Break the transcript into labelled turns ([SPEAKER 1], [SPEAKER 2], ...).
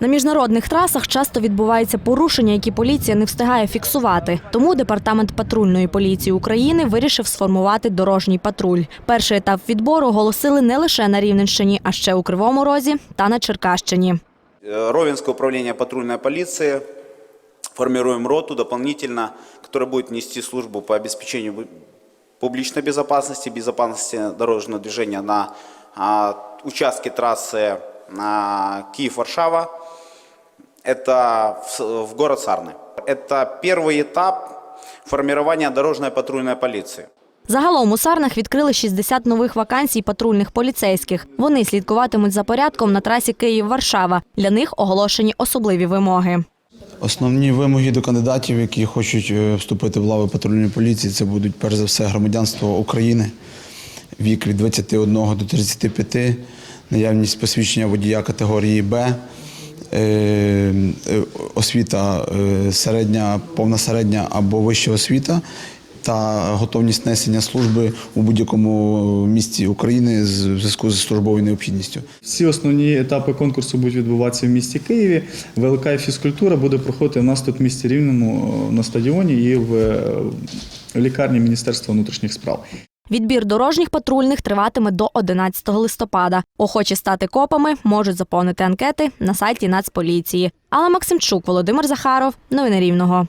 [SPEAKER 1] На міжнародних трасах часто відбуваються порушення, які поліція не встигає фіксувати. Тому департамент патрульної поліції України вирішив сформувати дорожній патруль. Перший етап відбору оголосили не лише на Рівненщині, а ще у Кривому Розі та на Черкащині.
[SPEAKER 2] Э, Ровенское управление патрульной полиции. Формируем роту дополнительно, которая будет нести службу по обеспечению публичной безопасности, безопасности дорожного движения на а, участке трассы Киев-Варшава Это в, в город Сарны. Это первый этап формирования дорожной патрульной полиции.
[SPEAKER 1] Загалом у Сарнах відкрили 60 нових вакансій патрульних поліцейських. Вони слідкуватимуть за порядком на трасі Київ-Варшава. Для них оголошені особливі вимоги.
[SPEAKER 3] Основні вимоги до кандидатів, які хочуть е, вступити в лави патрульної поліції, це будуть перш за все громадянство України, вік від 21 до 35, наявність посвідчення водія категорії Б, е, е, освіта е, середня, повна середня або вища освіта та готовність несення служби у будь-якому місті України в зв'язку з службовою необхідністю.
[SPEAKER 4] Всі основні етапи конкурсу будуть відбуватися в місті Києві. ВЛК і фізкультура буде проходити у нас тут в місті Рівному на стадіоні і в е, лікарні Міністерства внутрішніх справ.
[SPEAKER 1] Відбір дорожніх патрульних триватиме до 11 листопада. Охочі стати копами можуть заповнити анкети на сайті Нацполіції. Алла Максимчук, Володимир Захаров. Новини Рівного.